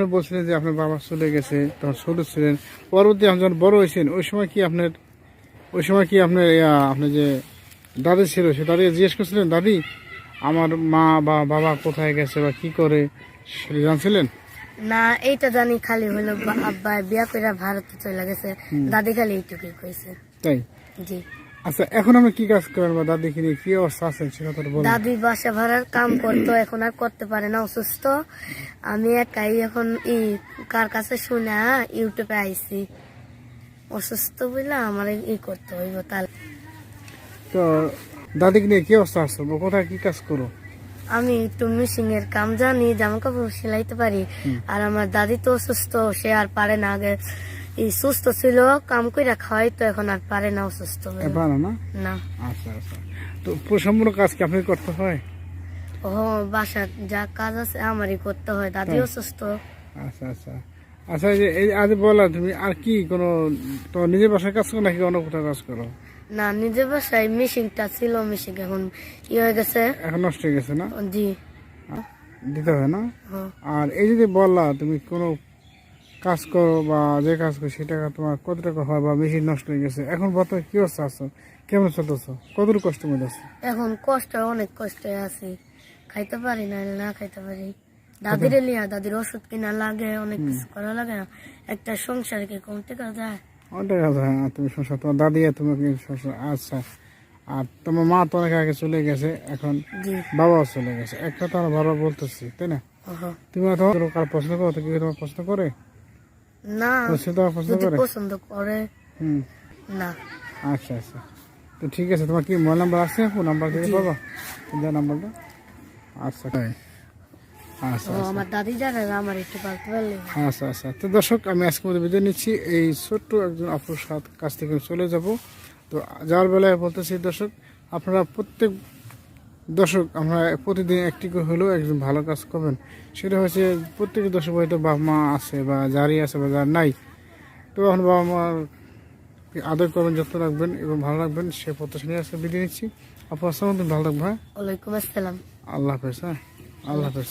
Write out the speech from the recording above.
আপনি বলছিলেন যে আপনার বাবা চলে গেছে তখন ছোট ছিলেন। পরবর্তী আপনি যখন বড় হয়েছেন ওই সময় কি আপনার ওই সময় কি আপনার আপনার যে দাদি ছিল সে দাদি জিজ্ঞেস করছিলেন দাদি আমার মা বা বাবা কোথায় গেছে বা কি করে? সেটা জানছিলেন? না এইটা জানি খালি হলো আব্বা বিয়া করে ভারতে চলে গেছে। দাদি খালি এইটুকুই কইছে। তাই? জি। আচ্ছা এখন আপনি কি কাজ করেন বা নিয়ে কি অবস্থা বলুন। দাদি বাসা ভাড়ার কাম করতো এখন আর করতে পারে না অসুস্থ। আমি একাই এখন ই কার কাছে শুনে ইউটিউবে আইছি। অসুস্থ বলে আমার ই করতে হইব তাহলে। তো দাদিকে নিয়ে কি অবস্থা আছে? কোথায় কি কাজ করো? আমি একটু মিশিং এর কাম জানি জামা কাপড় সেলাইতে পারি। আর আমার দাদি তো অসুস্থ সে আর পারে না আগে। সুস্থ ছিল কাম কইরা খাওয়াই তো এখন আর পারে না অসুস্থ বলে। না? না। আচ্ছা আচ্ছা। তো পুরো সম্পূর্ণ কাজ কি আপনি করতে হয়? ও বাসা যা কাজ আছে আমারই করতে হয় দাদি? অসুস্থ। আচ্ছা আচ্ছা। আচ্ছা যে এই আজ বলা তুমি আর কি কোনো তোমার নিজের বাসায় কাজ করো নাকি অন্য কোথাও কাজ করো? না নিজের বাসায় মেশিনটা ছিল মেশিন এখন ই হয়ে গেছে। এখন নষ্ট হয়ে গেছে না? জি। দিতে হয় না? হ্যাঁ। আর এই যদি বললা তুমি কোনো কাজ করো বা যে কাজ করো সেটা তোমার কত টাকা হয় বা মেশিন নষ্ট হয়ে গেছে? এখন বর্তমানে কি অবস্থা আছো? কেমন চলতেছো? কতটুকু কষ্ট মধ্যে আছো? এখন কষ্ট অনেক কষ্টে আছি। খাইতে পারি না না খাইতে পারি। দাদির লিয়া দাদির ওষুধ কিনা লাগে অনেক কিছু করা লাগে না। একটা সংসার কি কম টাকা যায়? অনেক টাকা হ্যাঁ তুমি সংসার তোমার দাদি আর তুমি সংসার? আচ্ছা। আর তোমার মা তো অনেক আগে চলে গেছে এখন বাবাও চলে গেছে। একটা তো আমরা বারবার বলতেছি তাই না? তুমি তোমার কার পছন্দ করো তো কি তোমার পছন্দ করে? না তো পছন্দ যদি করে? পছন্দ করে হুম। না। আচ্ছা আচ্ছা। তো ঠিক আছে তোমার কি মোবাইল নাম্বার আছে নাম্বার থেকে পাবা যা নাম্বারটা। আচ্ছা। তাই আচ্ছা ও আমার দাদি জানে না আমার একটু পারলে। আচ্ছা আচ্ছা। তো দর্শক আমি আজকে মধ্যে বিদায় নিচ্ছি। এই ছোট্ট একজন আপুর সাথ কাছ থেকে চলে যাব। তো যাওয়ার বেলায় বলতেছি দর্শক আপনারা প্রত্যেক দর্শক আমরা প্রতিদিন একটি করে হলেও একজন ভালো কাজ করবেন। সেটা হচ্ছে প্রত্যেক দর্শক হয়তো বাবা মা আছে বা যারই আছে বা যার নাই তো এখন বাবা মার আদর করবেন যত্ন রাখবেন এবং ভালো রাখবেন। সে প্রত্যাশা নিয়ে আজকে বিদায় নিচ্ছি। আপু আসসালাম ভালো থাকবেন হ্যাঁ? ওয়ালাইকুম আসসালাম। আল্লাহ হাফেজ হ্যাঁ? আল্লাহ হাফেজ।